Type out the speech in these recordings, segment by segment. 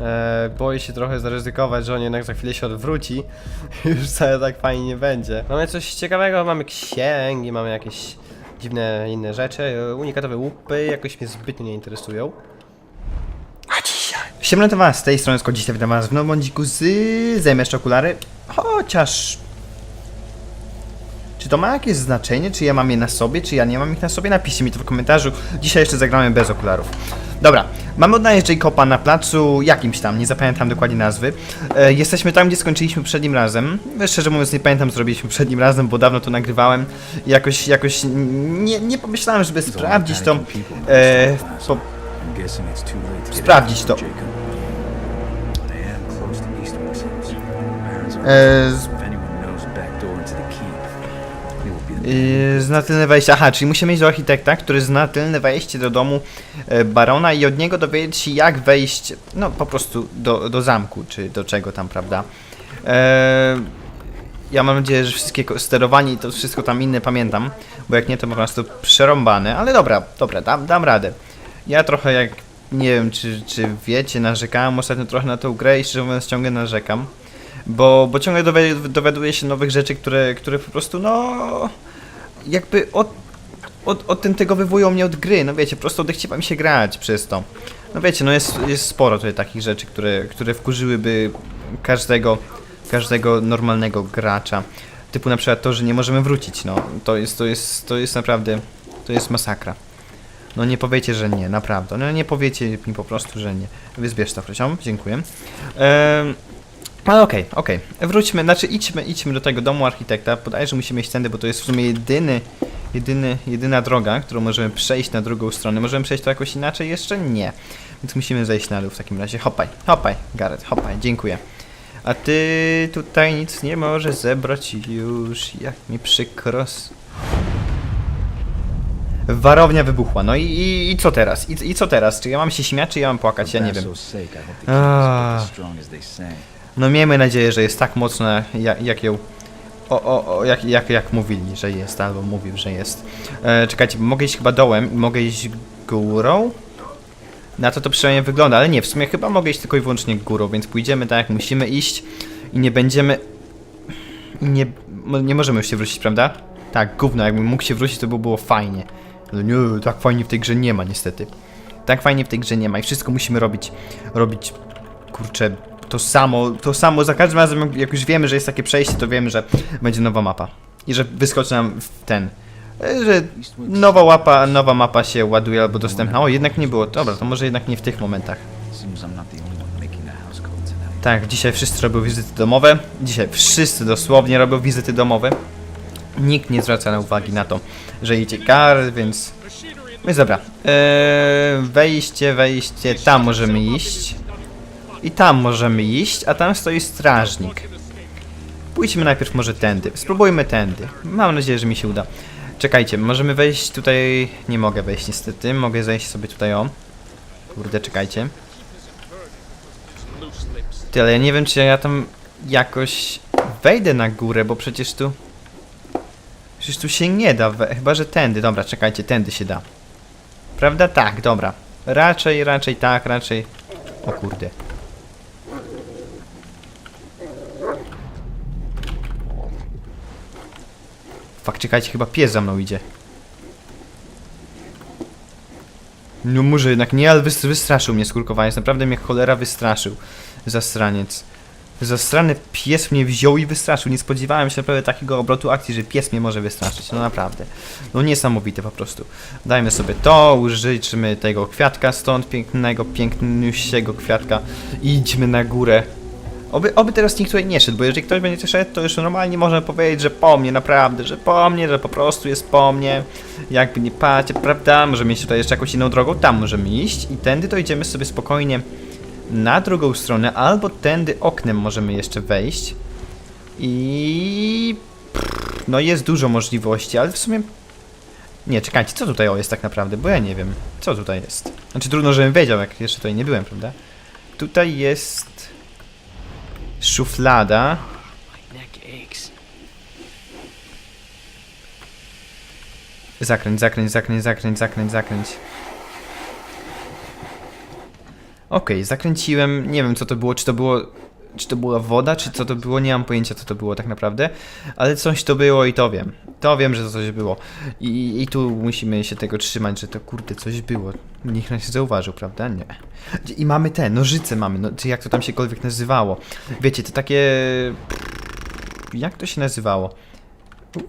E, boję się trochę zaryzykować, że on jednak za chwilę się odwróci. Już wcale tak fajnie nie będzie. Mamy coś ciekawego, mamy księgi, mamy jakieś dziwne inne rzeczy. Unikatowe łupy jakoś mnie zbytnio nie interesują. A dzisiaj... Siemno to was, z tej strony Skoro dzisiaj witam was w nowym dziku z zajmiesz okulary, chociaż... Czy to ma jakieś znaczenie, czy ja mam je na sobie, czy ja nie mam ich na sobie? Napiszcie mi to w komentarzu. Dzisiaj jeszcze zagramy bez okularów. Dobra, mamy odnaleźć Jacoba na placu jakimś tam, nie zapamiętam dokładnie nazwy. E, jesteśmy tam, gdzie skończyliśmy przednim razem. Szczerze mówiąc nie pamiętam, co zrobiliśmy przednim razem, bo dawno to nagrywałem. I Jakoś, jakoś nie, nie pomyślałem, żeby sprawdzić to. E, po, Sprawdzić to. E, Yy, zna tylne wejście. Aha, czyli musimy iść do architekta, który zna tylne wejście do domu e, barona i od niego dowiedzieć się, jak wejść, no po prostu do, do zamku, czy do czego tam, prawda? E, ja mam nadzieję, że wszystkie sterowanie i to wszystko tam inne pamiętam, bo jak nie, to po prostu przerąbane, ale dobra, dobra, dam, dam radę. Ja trochę jak, nie wiem, czy, czy wiecie, narzekałem ostatnio trochę na tą grę i szczerze mówiąc ciągle narzekam. Bo, bo ciągle dowi dowiaduję się nowych rzeczy, które, które po prostu, no. Jakby od, od, odtętegowywują mnie od gry. No wiecie, po prostu odechciewa mi się grać przez to. No wiecie, no jest, jest sporo tutaj takich rzeczy, które, które wkurzyłyby każdego, każdego normalnego gracza. Typu na przykład to, że nie możemy wrócić. No, to jest, to jest, to jest naprawdę, to jest masakra. No nie powiecie, że nie, naprawdę. No nie powiecie mi po prostu, że nie. Wyzbierz to, Krysią, dziękuję. Ehm, ale okej, okej. Wróćmy, znaczy idźmy, idźmy do tego domu architekta. Podaję, że musimy iść tędy, bo to jest w sumie jedyny, jedyny, jedyna droga, którą możemy przejść na drugą stronę. Możemy przejść to jakoś inaczej? Jeszcze nie. Więc musimy zejść na dół w takim razie. Hopaj, hopaj, Gareth, hopaj, dziękuję. A ty tutaj nic nie możesz zebrać już, jak mi przykro. Warownia wybuchła, no i, i, i co teraz? I, I co teraz? Czy ja mam się śmiać, czy ja mam płakać? Ja nie wiem. Ah. No miejmy nadzieję, że jest tak mocna, jak, jak ją. O, o, o jak, jak, jak mówili, że jest, albo mówił, że jest. E, czekajcie, mogę iść chyba dołem i mogę iść górą? Na to to przynajmniej wygląda, ale nie, w sumie chyba mogę iść tylko i wyłącznie górą, więc pójdziemy tak jak musimy iść i nie będziemy. Nie, nie możemy już się wrócić, prawda? Tak, gówno, jakbym mógł się wrócić, to by było fajnie. Ale nie, tak fajnie w tej grze nie ma, niestety. Tak fajnie w tej grze nie ma i wszystko musimy robić, robić, kurczę, to samo, to samo za każdym razem, jak- już wiemy, że jest takie przejście, to wiemy, że będzie nowa mapa. I że wyskoczy nam ten, e, że nowa łapa, nowa mapa się ładuje albo dostępna. O, jednak nie było. Dobra, to może jednak nie w tych momentach. Tak, dzisiaj wszyscy robią wizyty domowe. Dzisiaj wszyscy dosłownie robią wizyty domowe. Nikt nie zwraca na uwagi na to, że idzie kar, więc... Więc dobra. Eee, wejście, wejście, tam możemy iść. I tam możemy iść, a tam stoi strażnik. Pójdźmy najpierw może tędy. Spróbujmy tędy. Mam nadzieję, że mi się uda. Czekajcie, możemy wejść tutaj... Nie mogę wejść niestety. Mogę zejść sobie tutaj o. Kurde, czekajcie. Ty, ale ja nie wiem, czy ja tam jakoś wejdę na górę, bo przecież tu... Przecież tu się nie da, chyba że tędy. Dobra, czekajcie, tędy się da. Prawda? Tak, dobra. Raczej, raczej tak, raczej... O kurde. Fak, czekajcie, chyba pies za mną idzie. No może jednak nie, ale wys wystraszył mnie skurkowaniec. Naprawdę mnie cholera wystraszył. Zastraniec. Zastrany pies mnie wziął i wystraszył. Nie spodziewałem się naprawdę takiego obrotu akcji, że pies mnie może wystraszyć. No naprawdę. No niesamowite po prostu. Dajmy sobie to, użyjmy tego kwiatka stąd, pięknego, piękniusiego kwiatka. Idźmy na górę. Oby, oby teraz nikt tutaj nie szedł, bo jeżeli ktoś będzie tu szedł, to już normalnie można powiedzieć, że po mnie, naprawdę, że po mnie, że po prostu jest po mnie. Jakby nie patrzcie, prawda? Możemy iść tutaj jeszcze jakąś inną drogą, tam możemy iść i tędy dojdziemy sobie spokojnie na drugą stronę, albo tędy oknem możemy jeszcze wejść. I... No jest dużo możliwości, ale w sumie... Nie, czekajcie, co tutaj o jest tak naprawdę, bo ja nie wiem, co tutaj jest. Znaczy trudno, żebym wiedział, jak jeszcze tutaj nie byłem, prawda? Tutaj jest... Szuflada. Zakręć, zakręć, zakręć, zakręć, zakręć, zakręć. Okej, zakręciłem, nie wiem co to było, czy to było, czy to była woda, czy co to było, nie mam pojęcia co to było tak naprawdę, ale coś to było i to wiem, to wiem, że to coś było i, i tu musimy się tego trzymać, że to kurde coś było, nikt nas nie zauważył, prawda? Nie. I mamy te, nożyce mamy, no, czy jak to tam siekolwiek nazywało, wiecie, to takie, jak to się nazywało?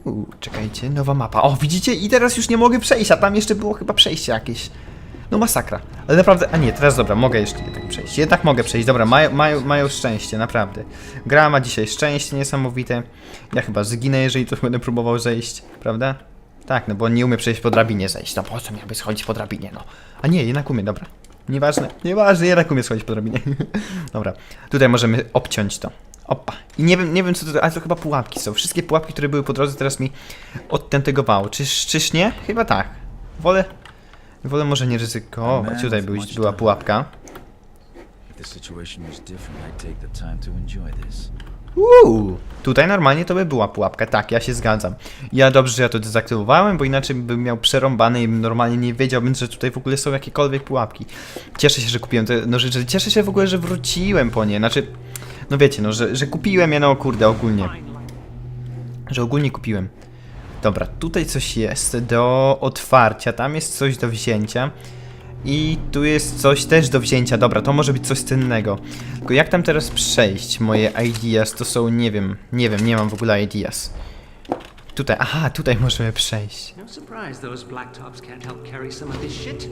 Uuu, czekajcie, nowa mapa. O, widzicie? I teraz już nie mogę przejść, a tam jeszcze było chyba przejście jakieś. No masakra. Ale naprawdę, a nie, teraz dobra, mogę jeszcze jednak przejść. Jednak mogę przejść, dobra, mają, mają, mają szczęście, naprawdę. Gra ma dzisiaj szczęście niesamowite. Ja chyba zginę, jeżeli tu będę próbował zejść, prawda? Tak, no bo nie umie przejść po drabinie zejść. No po co miałby schodzić po drabinie, no. A nie, jednak umie, dobra. Nieważne, nieważne, jednak umie schodzić po drabinie. dobra, tutaj możemy obciąć to. Opa. I nie wiem, nie wiem co to, ale to chyba pułapki są. Wszystkie pułapki, które były po drodze teraz mi odtentegowało. Czyż, czyż nie? Chyba tak. Wolę, wolę może nie ryzykować. Tutaj był, była pułapka. Uuu, tutaj normalnie to by była pułapka, tak, ja się zgadzam. Ja dobrze, że ja to dezaktywowałem, bo inaczej bym miał przerąbane i normalnie nie wiedziałbym, że tutaj w ogóle są jakiekolwiek pułapki. Cieszę się, że kupiłem te nożycze, cieszę się w ogóle, że wróciłem po nie, znaczy, no wiecie, no, że, że kupiłem je, no kurde, ogólnie. Że ogólnie kupiłem. Dobra, tutaj coś jest do otwarcia, tam jest coś do wzięcia. I tu jest coś też do wzięcia. Dobra, to może być coś cennego. Tylko jak tam teraz przejść? Moje ideas to są, nie wiem, nie wiem, nie mam w ogóle ideas. Tutaj, aha, tutaj możemy przejść. No shit.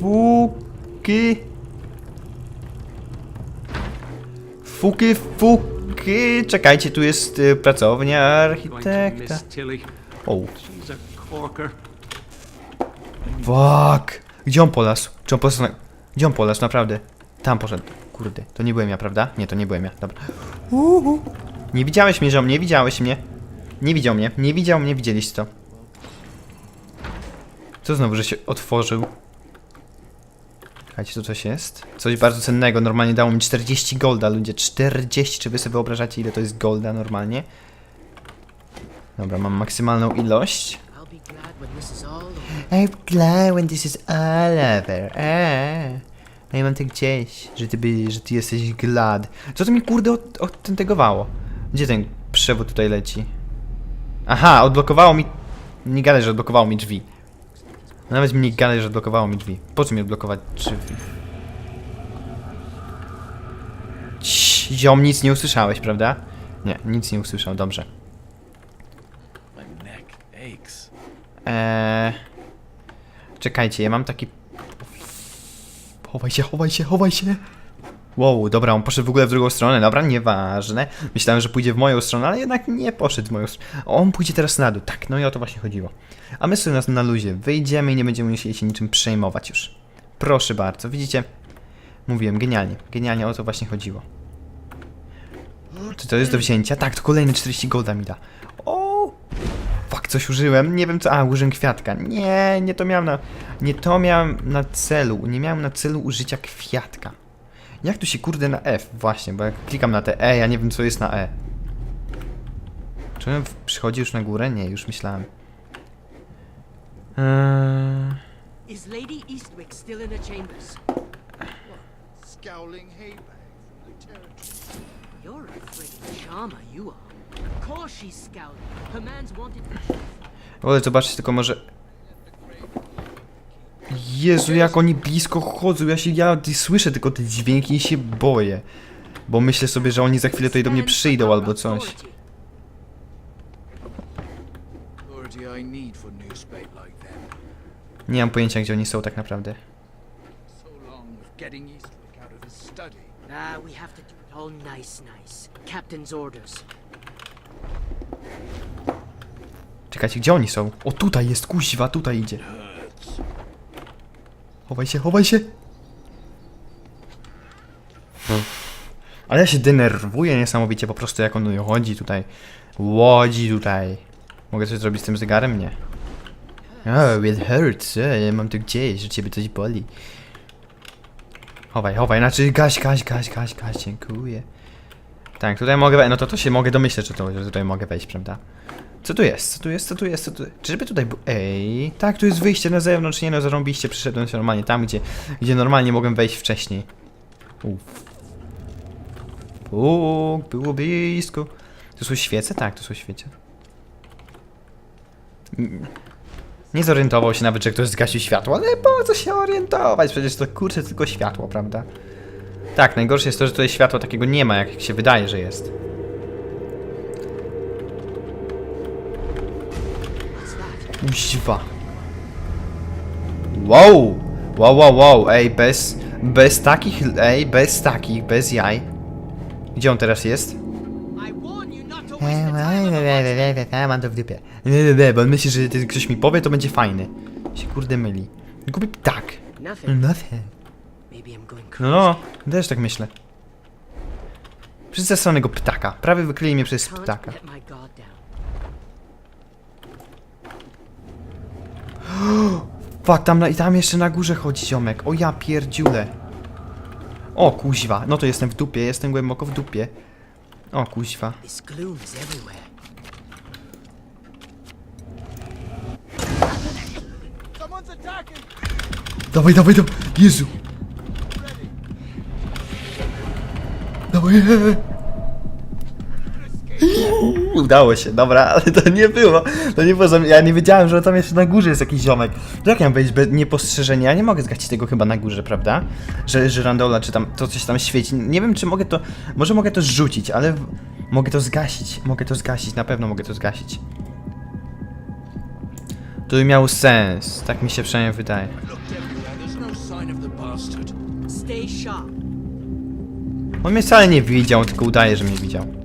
Fuki. Fuki, fuki. Czekajcie, tu jest y, pracownia architekta. O, fuck. Gdzie on polasł? Czy on polasł na... Gdzie on polasł, naprawdę? Tam poszedł. Kurde, to nie byłem ja, prawda? Nie, to nie byłem ja, dobra. Uhu. Nie widziałeś mnie, ziom, nie widziałeś mnie. Nie widział mnie, nie widział mnie, widzieliście to. Co znowu, że się otworzył? Słuchajcie, tu coś jest? Coś bardzo cennego, normalnie dało mi 40 golda, ludzie, 40, czy wy sobie wyobrażacie ile to jest golda normalnie? Dobra, mam maksymalną ilość. I'm glad when this is all over. Eee. No i mam to gdzieś, że ty, by, że ty jesteś glad. Co to mi kurde od? Gdzie ten przewód tutaj leci? Aha, odblokowało mi... Nie gadaj, że odblokowało mi drzwi. Nawet mi nie gadaj, że odblokowało mi drzwi. Po co mi odblokować drzwi? Cii, Ziom, nic nie usłyszałeś, prawda? Nie, nic nie usłyszał, dobrze. Eee... Czekajcie, ja mam taki... Chowaj się, chowaj się, chowaj się! Wow, dobra, on poszedł w ogóle w drugą stronę, dobra, nieważne. Myślałem, że pójdzie w moją stronę, ale jednak nie poszedł w moją stronę. On pójdzie teraz na dół, tak, no i o to właśnie chodziło. A my sobie nas na luzie wyjdziemy i nie będziemy musieli się niczym przejmować już. Proszę bardzo, widzicie? Mówiłem, genialnie, genialnie o to właśnie chodziło. Czy to jest do wzięcia? Tak, to kolejne 40 golda mi da. O! Fuck, coś użyłem, nie wiem co, a użyłem kwiatka. Nie, nie to miałem na, nie to miałem na celu, nie miałem na celu użycia kwiatka. Jak tu się kurde na F? Właśnie, bo jak klikam na te E, ja nie wiem co jest na E. Czy on przychodzi już na górę? Nie, już myślałem. Eee... Is Lady Eastwick still in the chambers? scowling haybag from the territory. You're a friggin' charmer, you are. Of course she's scowling. Her man's wanted. Wolę zobaczyć tylko może... Jezu, jak oni blisko chodzą, ja się, ja słyszę tylko te dźwięki i się boję. Bo myślę sobie, że oni za chwilę tutaj do mnie przyjdą albo coś. Nie mam pojęcia, gdzie oni są tak naprawdę. So long with getting Eastwick out of his study. Ah, we have to do it all nice, nice. Captain's orders. Czekajcie, gdzie oni są? O, tutaj jest, kuźwa, tutaj idzie. Chowaj się, chowaj się! Ale ja się denerwuję niesamowicie po prostu, jak on chodzi tutaj. Łodzi tutaj. Mogę coś zrobić z tym zegarem? Nie. Oh, it hurts. E, mam tu gdzieś, że ciebie coś boli. Chowaj, chowaj, znaczy gaś, gaś, gaś, gaś, gaś, dziękuję. Tak, tutaj mogę, no to to się mogę domyśleć, że to, że tutaj mogę wejść, prawda? Co tu jest? Co tu jest? Co tu jest? Co tu... Czyżby tutaj był... Ej, tak, tu jest wyjście na zewnątrz, nie no, zarąbiście, przyszedłem się normalnie tam, gdzie, gdzie normalnie mogłem wejść wcześniej. Uff. Bóg, było blisko. Tu są świece? Tak, tu są świece. Nie zorientował się nawet, że ktoś zgasił światło, ale po co się orientować? Przecież to kurczę tylko światło, prawda? Tak, najgorsze jest to, że tutaj światła takiego nie ma, jak się wydaje, że jest. Uźwa. Wow! Wow, wow, wow, ej, bez, bez takich, ej, bez takich, bez jaj. Gdzie on teraz jest? Mam to w dupie. Nie, nie, nie, bo on myśli, że ty- ktoś mi powie, to będzie fajny. Się kurde myli. Głupi ptak. Nothing. Going No, no, też tak myślę. Przez zasanego ptaka. Prawie wykryli mnie przez ptaka. Fuck, tam, na- tam jeszcze na górze chodzi ziomek. O ja pierdziule. O kuźwa, no to jestem w dupie, jestem głęboko w dupie. O kuźwa. Dawaj, dawaj, dawaj, Jezu. Dawaj. Udało się, dobra, ale to nie było. To nie było. zam- Ja nie wiedziałem, że tam jeszcze na górze jest jakiś ziomek. To Jak ja mam wejść bez niepostrzeżenia? Ja nie mogę zgasić tego chyba na górze, prawda? Że, że randola, czy tam to coś tam świeci. Nie wiem, czy mogę to. Może mogę to zrzucić, ale mogę to zgasić. Mogę to zgasić, na pewno mogę to zgasić. To by miało sens. Tak mi się przynajmniej wydaje. On mnie wcale nie widział, tylko udaje, że mnie widział.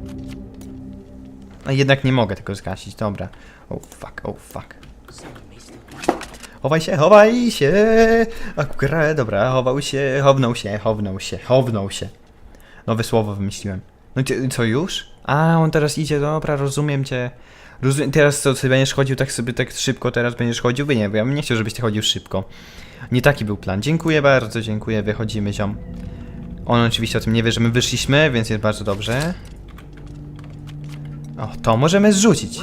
A jednak nie mogę tego zgasić, dobra. Oh fuck, oh fuck. Chowaj się, chowaj się! Akurat, dobra, chował się, chownął się, chownął się, chownął się. Nowe słowo wymyśliłem. No co już? A, on teraz idzie, dobra, rozumiem cię. Rozumiem, teraz co, ty będziesz chodził tak sobie tak szybko, teraz będziesz chodził? By nie, bo ja bym nie chciał, żebyś ty chodził szybko. Nie taki był plan. Dziękuję bardzo, dziękuję, wychodzimy, ziom. On oczywiście o tym nie wie, że my wyszliśmy, więc jest bardzo dobrze. O, to możemy zrzucić.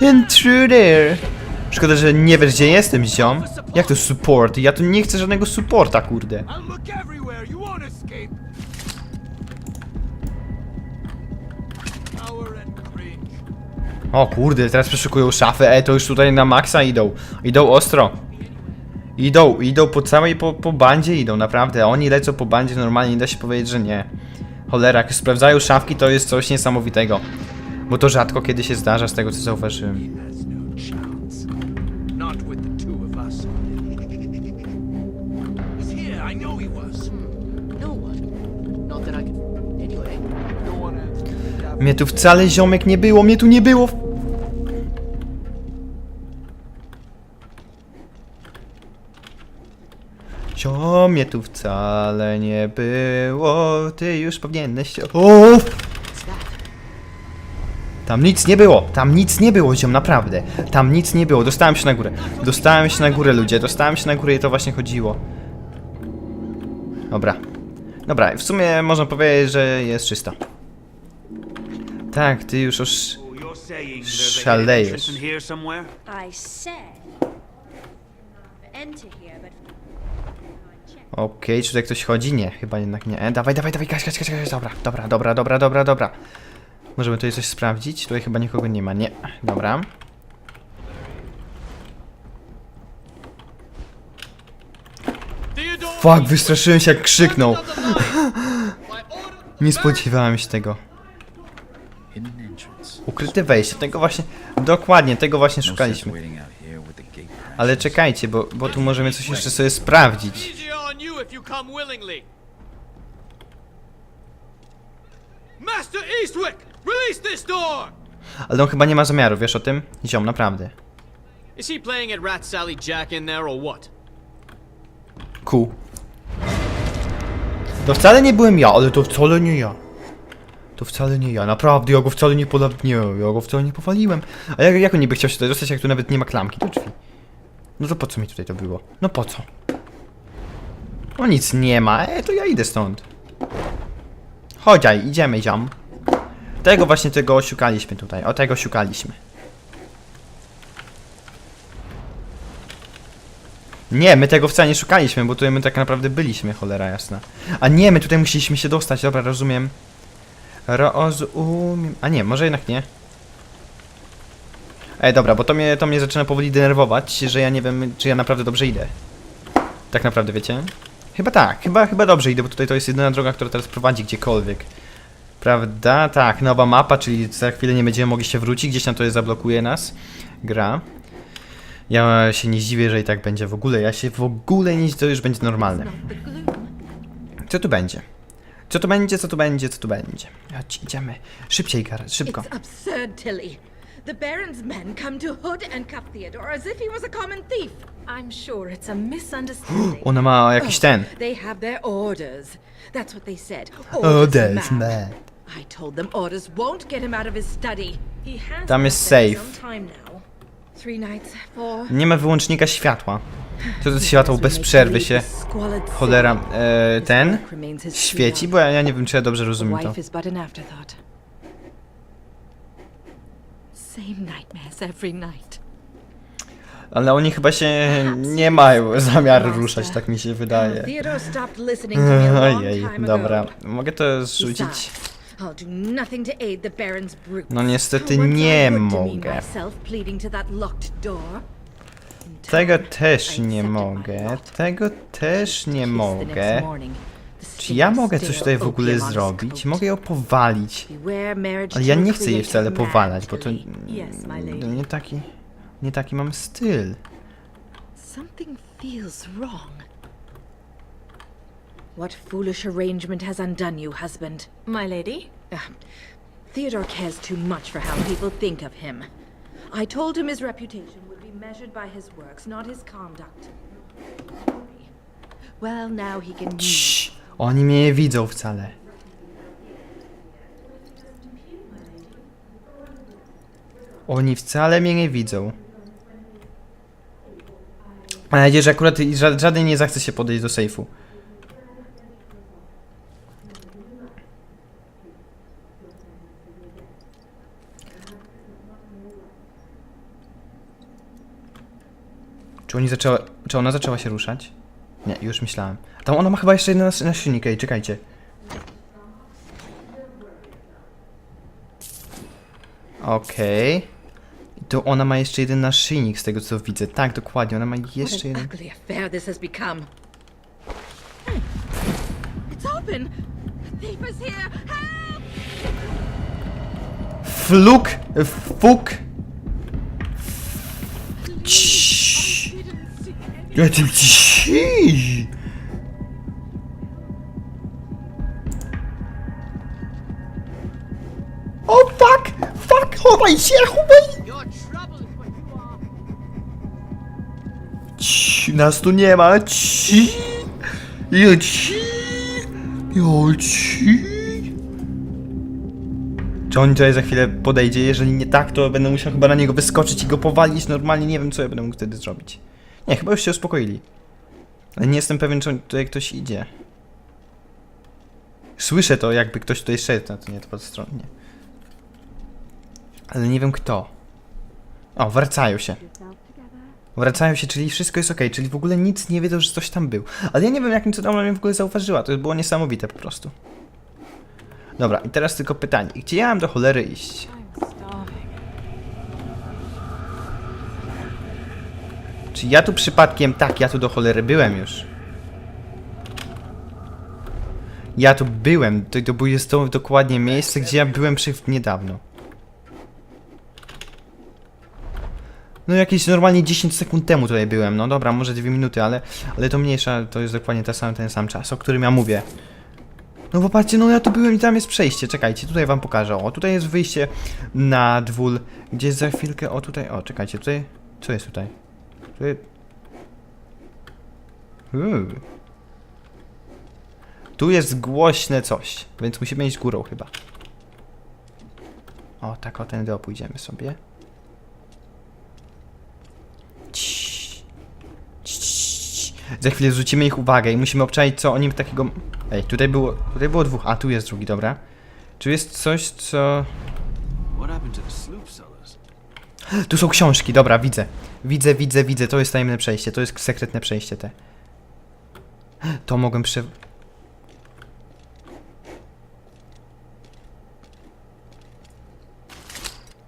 Intruder! Szkoda, że nie wiesz gdzie jestem, ziom. Jak to support? Ja tu nie chcę żadnego supporta, kurde. O kurde, teraz przeszukują szafę, e, to już tutaj na maksa idą. Idą ostro. Idą, idą po całej, po, po bandzie idą, naprawdę. Oni lecą po bandzie, normalnie nie da się powiedzieć, że nie. Cholera, jak sprawdzają szafki, to jest coś niesamowitego. Bo to rzadko kiedy się zdarza, z tego co zauważyłem. Has no. No. Mnie tu wcale ziomek nie było, mnie tu nie było. Ziom, mnie tu wcale nie było, ty już powinieneś się... O! Tam nic nie było, tam nic nie było, ziom, naprawdę. Tam nic nie było, dostałem się na górę. Dostałem się na górę, ludzie, dostałem się na górę i to właśnie chodziło. Dobra. Dobra, w sumie można powiedzieć, że jest czysto. Tak, ty już już... Szalejesz. I said enter here, but Okej, czy tutaj ktoś chodzi? Nie, chyba jednak nie. E, dawaj, dawaj, dawaj, gaś, gaś, gaś, gaś, dobra, dobra, dobra, dobra, dobra, dobra. Możemy tutaj coś sprawdzić? Tutaj chyba nikogo nie ma, nie. Dobra. Fuck, wystraszyłem się jak krzyknął. Nie spodziewałem się tego. Ukryte wejście, tego właśnie, dokładnie, tego właśnie szukaliśmy. Ale czekajcie, bo, bo tu możemy coś jeszcze sobie sprawdzić. On you if you come willingly. Master Eastwick, release this door! Ale on chyba nie ma zamiaru, wiesz o tym? Ziom, naprawdę. Is he playing at Rat Sally Jack in there or what? Ku. To wcale nie byłem ja, ale to wcale nie ja. To wcale nie ja, naprawdę, ja go wcale nie pola... Nie, ja go wcale nie powaliłem. A jak, jak on niby chciał się tutaj dostać, jak tu nawet nie ma klamki do drzwi? No to po co mi tutaj to było? No po co? No nic nie ma, e, to ja idę stąd. Chodziaj, idziemy, ziom. Tego właśnie, tego osiukaliśmy tutaj. O, tego siukaliśmy. Nie, my tego wcale nie szukaliśmy, bo tutaj my tak naprawdę byliśmy, cholera jasna. A nie, my tutaj musieliśmy się dostać, dobra, rozumiem. Rozumiem. A nie, może jednak nie. Ej, dobra, bo to mnie, to mnie zaczyna powoli denerwować, że ja nie wiem, czy ja naprawdę dobrze idę. Tak naprawdę, wiecie? Chyba tak, chyba, chyba dobrze idę, bo tutaj to jest jedyna droga, która teraz prowadzi gdziekolwiek. Prawda? Tak, nowa mapa, czyli za chwilę nie będziemy mogli się wrócić, gdzieś tam to jest zablokuje nas. Gra. Ja się nie zdziwię, że i tak będzie w ogóle. Ja się w ogóle nie to już będzie normalne. Co tu będzie? Co tu będzie, co tu będzie, co tu będzie? Chodź, idziemy. Szybciej, Gar, szybko. It's absurd, Tilly. The Baron's men come to hood and cuff Theodore as if he was a common thief. I'm sure it's a misunderstanding. Ona ma jakiś ten. They have their orders. That's what they said. Orders, ma'am. man. I told them orders won't get him out of his study. He has Tam been jest up there safe. some time now. Three nights, four. Nie ma wyłącznika światła. To to światło bez przerwy się cholera e, ten świeci, bo ja, ja nie wiem czy ja dobrze rozumiem to. Wife is but an afterthought. Same nightmares every night. Ale oni chyba się nie mają zamiaru ruszać, tak mi się wydaje. Theodore stopped listening to me a long Ojej, time dobra. ago. Mogę to zrzucić? Besides, I'll do nothing to aid the Baron's brute. No niestety Once I nie would demean mogę. myself pleading to that locked door. In Tego też nie accepted my mogę. lot. Tego też nie Kiss the next mogę. morning. Czy ja mogę coś tutaj w ogóle zrobić? Mogę ją powalić. Ale ja nie chcę jej wcale powalać, bo to to nie taki nie taki mam styl. Something feels wrong. What foolish arrangement has undone you, husband? My lady? Uh, Theodore cares too much for how people think of him. I told him his reputation would be measured by his works, not his conduct. Well, now he can use oni mnie nie widzą wcale. Oni wcale mnie nie widzą. Mam nadzieję, że akurat ża- żaden nie zachce się podejść do sejfu. Czy oni zaczęła, czy ona zaczęła się ruszać? Nie, już myślałem. Tam ona ma chyba jeszcze jeden nas- naszyjnik, ej, czekajcie. Okej. I Tu ona ma jeszcze jeden naszyjnik z tego co widzę. Tak, dokładnie, ona ma jeszcze jeden. ugly affair this has become. It's open! A thief is here! Help! Fluk! Fuk! Ciii. Ciii. O fuck! Fuck! Chowaj się, chowaj! Ci, nas tu nie ma. Ci. Jo ci. Jo ci. Czy on tutaj za chwilę podejdzie? Jeżeli nie tak, to będę musiał chyba na niego wyskoczyć i go powalić. Normalnie nie wiem, co ja będę mógł wtedy zrobić. Nie, chyba już się uspokoili. Ale nie jestem pewien, czy tutaj ktoś idzie. Słyszę to, jakby ktoś tutaj szedł, no to nie, to podstronnie. Ale nie wiem kto. O, wracają się. Wracają się, czyli wszystko jest ok, czyli w ogóle nic nie wiedzą, że coś tam był. Ale ja nie wiem, jakim cudem ona mnie w ogóle zauważyła. To było niesamowite po prostu. Dobra, i teraz tylko pytanie. Gdzie ja mam do cholery iść? I'm starving. Czy ja tu przypadkiem... Tak, ja tu do cholery byłem już. Ja tu byłem. To, to było- jest to dokładnie miejsce, gdzie ja byłem przy niedawno. No jakieś normalnie 10 sekund temu tutaj byłem. No dobra, może 2 minuty, ale, ale to mniejsza, to jest dokładnie ten sam, ten sam czas, o którym ja mówię. No popatrzcie, no ja tu byłem i tam jest przejście. Czekajcie, tutaj wam pokażę. O, tutaj jest wyjście na dwór, gdzie za chwilkę... O, tutaj... O, czekajcie, tutaj... Co jest tutaj? Tutaj... Uuu. Tu jest głośne coś, więc musimy iść górą chyba. O, tak o tędy pójdziemy sobie. Za chwilę zwrócimy ich uwagę i musimy obczaić co oni takiego Ej, tutaj było, tutaj było dwóch, a tu jest drugi, dobra. Czy jest coś, co... What happened to the? Tu są książki, dobra, widzę. Widzę, widzę, widzę, to jest tajemne przejście, to jest sekretne przejście te. To mogłem prze...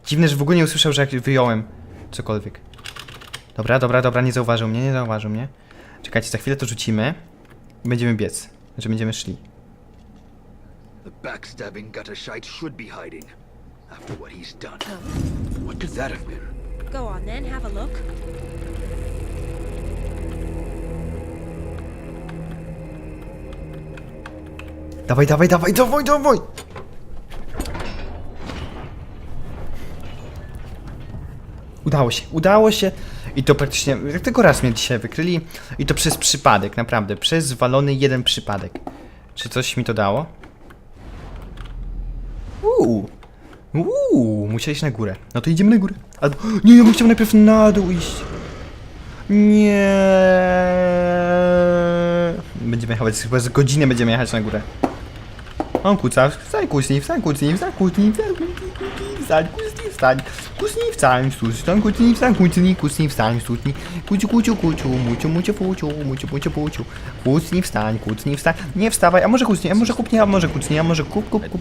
Dziwne, że w ogóle nie usłyszał, że jak wyjąłem cokolwiek. Dobra, dobra, dobra, nie zauważył mnie, nie zauważył mnie. Czekajcie, za chwilę to rzucimy będziemy biec. Znaczy będziemy szli. The backstabbing gutter shite should be hiding. After what he's done. What could that have been? Go on then, have a look. Dawaj, dawaj, dawaj, dawaj, dawaj! Udało się, udało się. I to praktycznie, jak tylko raz mnie dzisiaj wykryli. I to przez przypadek, naprawdę. Przez walony jeden przypadek. Czy coś mi to dało? Uuu. Uuu, musieli iść na górę. No to idziemy na górę. Albo, nie, ja bym chciał najpierw na dół iść. Nie. Będziemy jechać, chyba z godzinę będziemy jechać na górę. On kuca, wstań kucnij, wstań kucnij, wstań kucnij, wstań kucnij, wstań kucnij, wstań, kucnij, wstań, wstań kucnij, wstań kucnij, kucnij, wstań, kucnij, kuciu, kuciu, kuciu, muciu, muciu, fuciu, muciu, muciu, fuciu, kucnij, wstań, kucnij, wstań, nie wstawaj, a może kucnij, a może kupnij, a może kucnij, a może kup, kup, kup.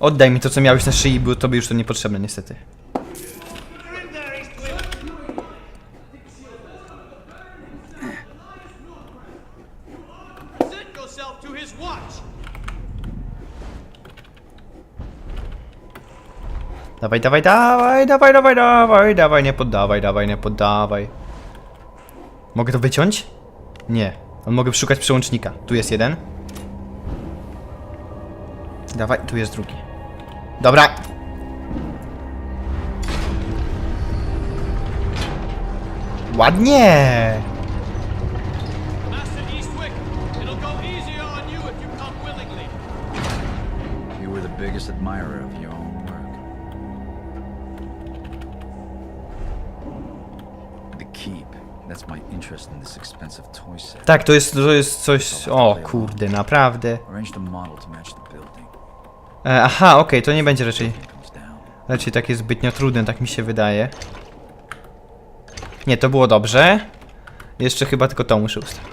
Oddaj mi to, co miałeś na szyi, bo tobie już to niepotrzebne, niestety. Dawaj, dawaj, dawaj, dawaj, dawaj, dawaj, dawaj, nie poddawaj, dawaj, nie poddawaj. Mogę to wyciąć? Nie. On mogę szukać przełącznika. Tu jest jeden. Dawaj, tu jest drugi. Dobra. Ładnie! You were the biggest admirer of your own work. The keep. That's my interest in this expensive toy set. Tak, to jest, to jest coś... O, kurde, naprawdę. Arrange the model to match the building. E, aha, okej, to nie będzie raczej... Raczej takie zbytnio trudne, tak mi się wydaje. Nie, to było dobrze. Jeszcze chyba tylko to muszę ustawić.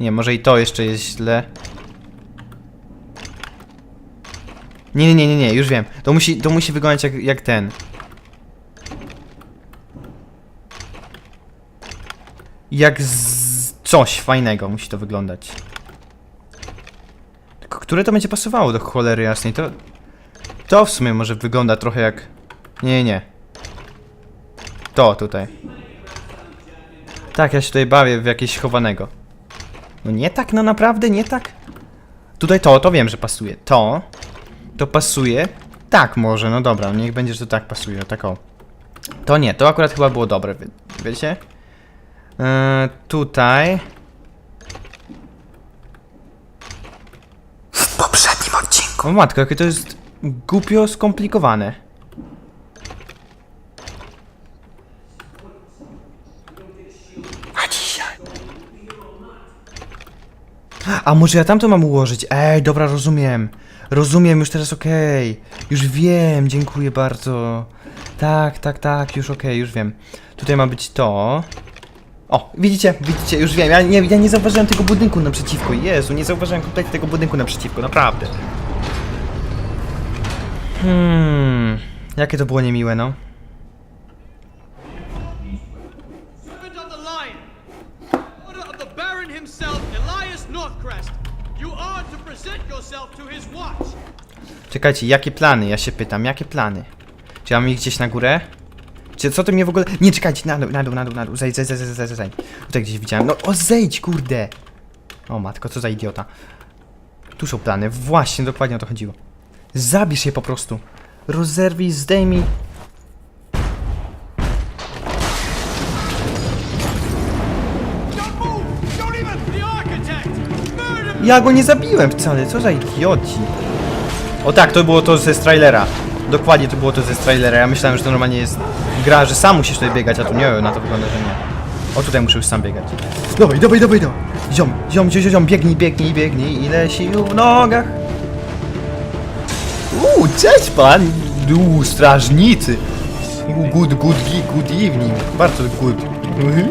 Nie, może i to jeszcze jest źle. Nie, nie, nie, nie, już wiem. To musi, to musi wyglądać jak, jak ten. Jak z coś fajnego musi to wyglądać. Które to będzie pasowało do cholery jasnej? To... To w sumie może wygląda trochę jak... Nie, nie. To tutaj. Tak, ja się tutaj bawię w jakieś chowanego. No nie tak, no naprawdę, nie tak? Tutaj to, to wiem, że pasuje. To... To pasuje. Tak może, no dobra, niech będzie, że to tak pasuje, tak o. To nie, to akurat chyba było dobre, wie, wiecie? Eee, tutaj... W poprzednim odcinku. O matko, jakie to jest głupio skomplikowane. A dzisiaj. A może ja tamto mam ułożyć? Ej, dobra, rozumiem. Rozumiem, już teraz okej. Już wiem, dziękuję bardzo. Tak, tak, tak, już okej, już wiem. Tutaj ma być to. O, widzicie, widzicie, już wiem. Ja nie, ja nie zauważyłem tego budynku naprzeciwko. Jezu, nie zauważyłem kompletnie tego budynku naprzeciwko, naprawdę. Hmm, jakie to było niemiłe, no. To to. Czekajcie, jakie plany? Ja się pytam, jakie plany? Czy ja mam iść gdzieś na górę? Gdzie, co ty mnie w ogóle... Nie, czekajcie, na dół, na dół, na dół, na dół. Zejdź, zejdź, zejdź, zejdź, zejdź. Tutaj gdzieś widziałem. No, o, zejdź, kurde. O matko, co za idiota. Tu są plany, właśnie, dokładnie o to chodziło. Zabierz je po prostu. Rozerwij, zdejmij. Ja go nie zabiłem wcale, co za idioci. O tak, to było to ze trailera. Dokładnie to było to ze trailera. Ja myślałem, że to normalnie jest gra, że sam musisz tutaj biegać, a tu nie, na to wygląda, że nie. O, tutaj muszę już sam biegać. Dawaj, dawaj, dawaj, dawaj. Ziom, ziom, ziom, ziom, biegnij, biegnij, biegnij. Ile sił w nogach. Uuu, cześć pan. Uuu, strażnicy. Good, good, good evening. Bardzo good. Mhm.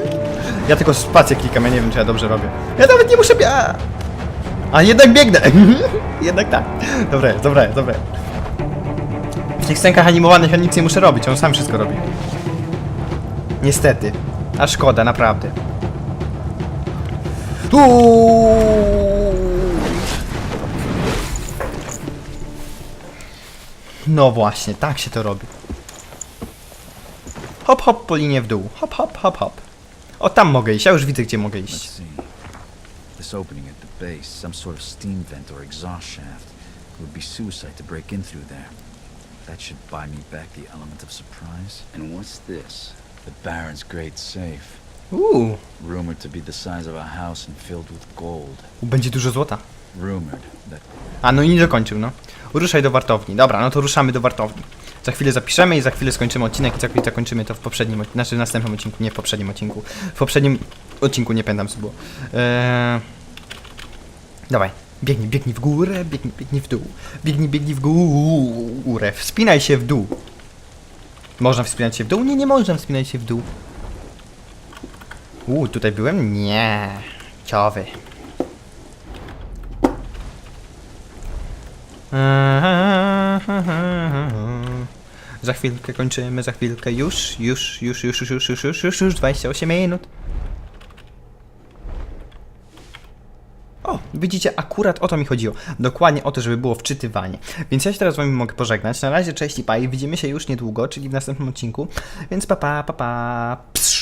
Ja tylko spację klikam, ja nie wiem, czy ja dobrze robię. Ja nawet nie muszę bia... A jednak biegnę! jednak tak. Dobre, dobre, dobre. W tych scenkach animowanych ja nic nie muszę robić, on sam wszystko robi. Niestety. A szkoda, naprawdę. Uuu. No właśnie, tak się to robi. Hop, hop, po linie w dół. Hop, hop, hop, hop. O, tam mogę iść, ja już widzę, gdzie mogę iść. This opening at the base, some sort of steam vent or exhaust shaft. It would be suicide to break in through there. That should buy me back the element of surprise. And what's this? The Baron's great safe. Uuu, Rumored to be the size of a house and filled with gold. będzie dużo złota. Rumored that A, no i nie dokończył, no. Ruszaj do wartowni. Dobra, no to ruszamy do wartowni. Za chwilę zapiszemy i za chwilę skończymy odcinek i za chwilę zakończymy to w poprzednim, znaczy w następnym odcinku, nie w poprzednim odcinku. W poprzednim odcinku nie pamiętam co było. Eee... Dawaj, biegnij, biegnij w górę, biegnij, biegnij w dół. Biegnij, biegnij w gó- górę. Wspinaj się w dół. Można wspinać się w dół? Nie, nie można wspinać się w dół. Uuu, tutaj byłem? Nie. Ciowy. Za chwilkę kończymy, za chwilkę już, już, już, już, już, już, już, już, już, już 28 minut. O, widzicie, akurat o to mi chodziło. Dokładnie o to, żeby było wczytywanie. Więc ja się teraz z wami mogę pożegnać. Na razie cześć i pa i widzimy się już niedługo, czyli w następnym odcinku. Więc pa pa, pa pa. Psz.